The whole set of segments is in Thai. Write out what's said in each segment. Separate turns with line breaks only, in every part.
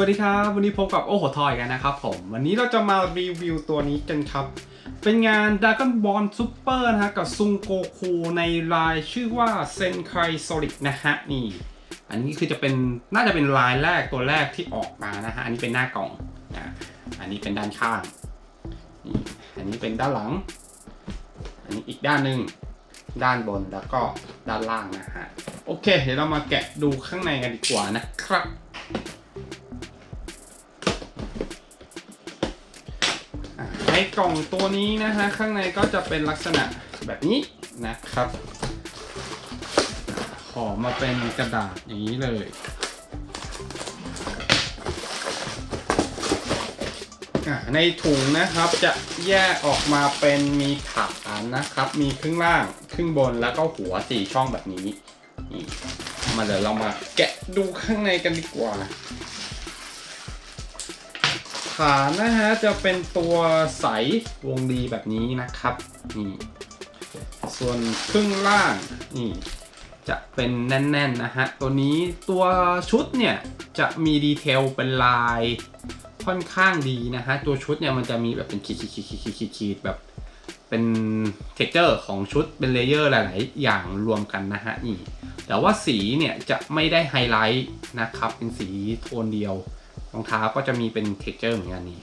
วัสดีครับ วันนี้พบกับโอ้โหทอยกันนะครับผม วันนี้เราจะมารีวิวตัวนี้กันครับ เป็นงาน Dragon Ball Super นะฮะ กับซุงโกคูในลายชื่อว่าเซนไคโซลิกนะฮะ นี่ อันนี้คือจะเป็นน่าจะเป็นลายแรกตัวแรกที่ออกมานะฮะ อันนี้เป็นหน้ากล่องนะอันนี้เป็นด้านข้างอันนี้เป็นด้านหลัง อันนี้อีกด้านหนึ่งด้านบนแล้วก็ด้านล่างนะฮะโอเค เดี๋ยวเรามาแกะดูข้างในกันดีกว่านะครับ กล่องตัวนี้นะฮะข้างในก็จะเป็นลักษณะแบบนี้นะครับขอมาเป็นกระดาษอย่างนี้เลยในถุงนะครับจะแยกออกมาเป็นมีฐานนะครับ มีครึ่งล่างครึ่งบนแล้วก็หัวสี่ช่องแบบนี้นี่มาเดี๋ยวเรามาแกะดูข้างในกันดีกว่า ฐานนะฮะจะเป็นตัวใสวงดีแบบนี้นะครับนี่ส่วนครึ่งล่างนี่จะเป็นแน่นๆนะฮะตัวนี้ตัวชุดเนี่ยจะมีดีเทลเป็นลายค่อนข้างดีนะฮะตัวชุดเนี่ยมันจะมีแบบเป็นขีดๆๆๆๆๆแบบเป็นเท็กเจอร์ของชุดเป็นเลเยอร์หลายๆ อย่างรวมกันนะฮะนี่แต่ว่าสีเนี่ยจะไม่ได้ไฮไลท์นะครับเป็นสีโทนเดียว รองเท้าก็จะมีเป็นเท็กเจอร์เหมือนกันนี่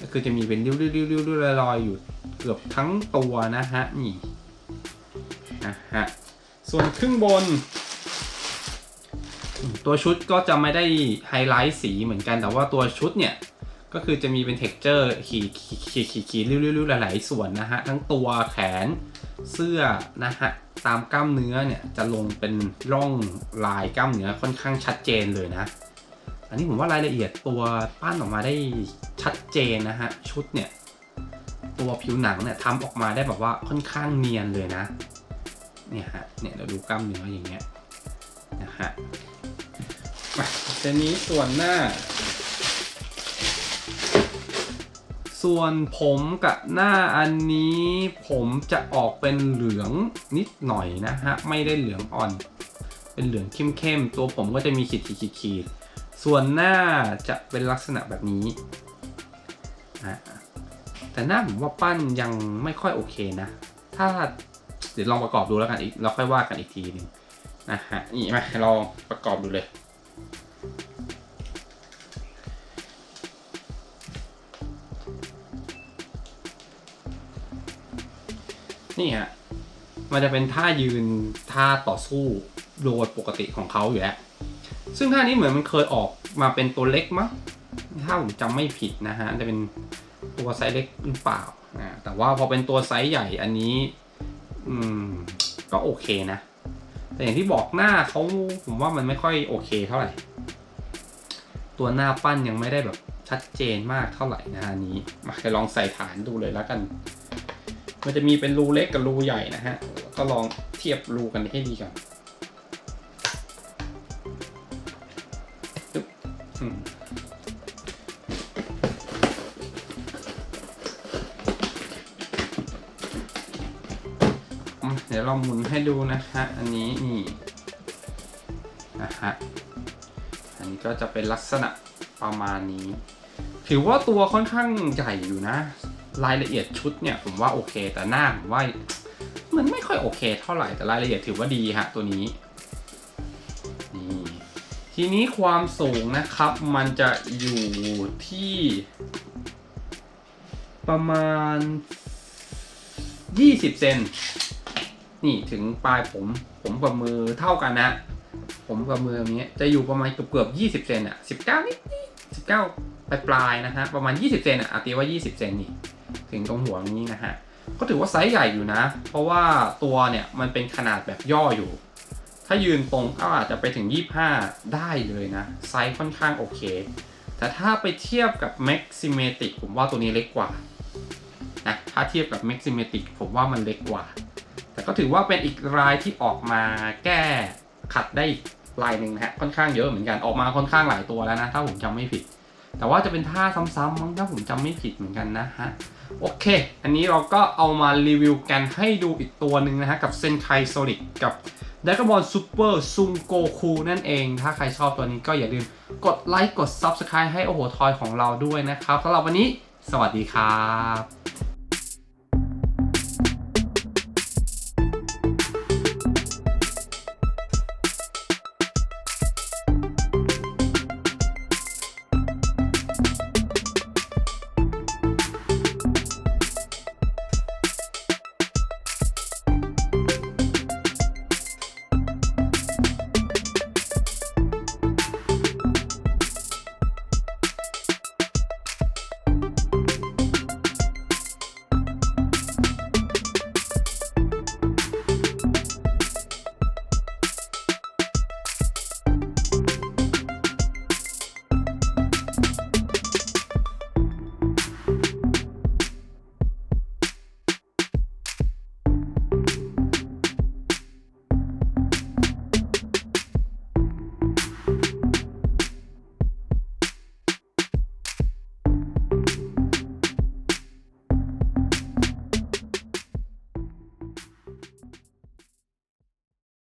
ก็คือจะมีเป็นริ้วๆๆๆลอยๆอยู่เกือบทั้งตัวนะฮะนี่นะฮะส่วนครึ่งบน ตัวชุดก็จะไม่ได้ไฮไลท์สีเหมือนกัน แต่ว่าตัวชุดเนี่ย ก็คือจะมีเป็นเท็กเจอร์ขีดขีดขีดขีดขีดริ้วๆหลาย ๆ ส่วนนะฮะ ทั้งตัวแขนเสื้อนะฮะตามกล้ามเนื้อเนี่ยจะลงเป็นร่องลายกล้ามเนื้อค่อนข้างชัดเจนเลยนะ อันนี้ผมว่ารายละเอียดตัวปั้นออกมาได้ชัดเจนนะฮะ ชุดเนี่ย ตัวผิวหนังเนี่ยทำออกมาได้แบบว่าค่อนข้างเนียนเลยนะ เนี่ยฮะ เนี่ยเราดูกล้ามเนื้ออย่างเงี้ยนะฮะมาทีนี้ส่วนหน้า ส่วนผมกับหน้าอันนี้ผมจะออกเป็นเหลืองนิดหน่อยนะฮะ ไม่ได้เหลืองอ่อน เป็นเหลืองเข้มๆ ตัวผมก็จะมีขีดขีดขีดๆ ส่วนหน้าจะเป็นลักษณะแบบนี้นะแต่หน้าผมว่าปั้นยังไม่ค่อยโอเคนะ ถ้าเดี๋ยวลองประกอบดูแล้วกันอีกเราค่อยว่ากันอีกทีหนึงนะฮะนี่มาลองประกอบดูเลย นี่ฮะมันจะเป็นท่ายืนท่าต่อสู้โดยปกติของเขาอยู่แล้ว ซึ่งท่านี้เหมือนมันเคยออกมาเป็นตัวเล็กมั้งถ้าผมจำไม่ผิดนะฮะจะเป็นตัวไซส์เล็กหรือเปล่าอ่าแต่ว่าพอเป็นตัวไซส์ใหญ่อันนี้ อืม ก็โอเคนะ แต่อย่างที่บอกหน้าเขาผมว่ามันไม่ค่อยโอเคเท่าไหร่ ตัวหน้าปั้นยังไม่ได้แบบชัดเจนมากเท่าไหร่นะอันนี้มาลองใส่ฐานดูเลยแล้วกัน มันจะมีเป็นรูเล็กกับรูใหญ่นะฮะก็ลองเทียบรูกันให้ดีก่อน เดี๋ยวเราหมุนให้ดูนะฮะ อันนี้นี่นะฮะ อันนี้ก็จะเป็นลักษณะประมาณนี้ ถือว่าตัวค่อนข้างใหญ่อยู่นะ รายละเอียดชุดเนี่ยผมว่าโอเค แต่หน้าผมว่ามันไม่ค่อยโอเคเท่าไหร่ แต่รายละเอียดถือว่าดีฮะตัวนี้ ทีนี้ความสูงนะครับมันจะอยู่ที่ ประมาณ 20 เซนนี่ถึงปลายผม ผมกับมือเท่ากันนะ ผมกับมืออย่างเงี้ยจะอยู่ประมาณเกือบเกือบ20เซนอะ19นิดๆ19ปลายปลายๆนะฮะ ประมาณ20เซนอะอะตีว่า20เซนนี่ ถึงตรงหัวนี้นะฮะ ก็ถือว่าไซส์ใหญ่อยู่นะ เพราะว่าตัวเนี่ยมันเป็นขนาดแบบย่ออยู่ ถ้ายืนตรงก็อาจจะไปถึง 25 ได้เลยนะ ไซส์ค่อนข้างโอเค แต่ถ้าไปเทียบกับ Maximatic ผมว่าตัวนี้เล็กกว่านะถ้าเทียบกับ Maximatic ผมว่ามันเล็กกว่า แต่ก็ถือว่าเป็นอีกรายที่ออกมาแก้ขัดได้อีกลายหนึ่งนะฮะค่อนข้างเยอะเหมือนกันออกมาค่อนข้างหลายตัวแล้วนะ ถ้าผมจำไม่ผิด แต่ว่าจะเป็นท่าซ้ำๆมั้งถ้าผมจำไม่ผิดเหมือนกันนะฮะโอเค อันนี้เราก็เอามารีวิวกันให้ดูอีกตัวหนึ่งนะฮะกับเซนไคโซลิกกับ ดากบอลซูเปอร์ซุงโกคูนั่นเอง ถ้าใครชอบตัวนี้ก็อย่าลืมกดไลค์กด Subscribe ให้โอโหทอยของเราด้วยนะครับสำหรับวันนี้ สวัสดีครับ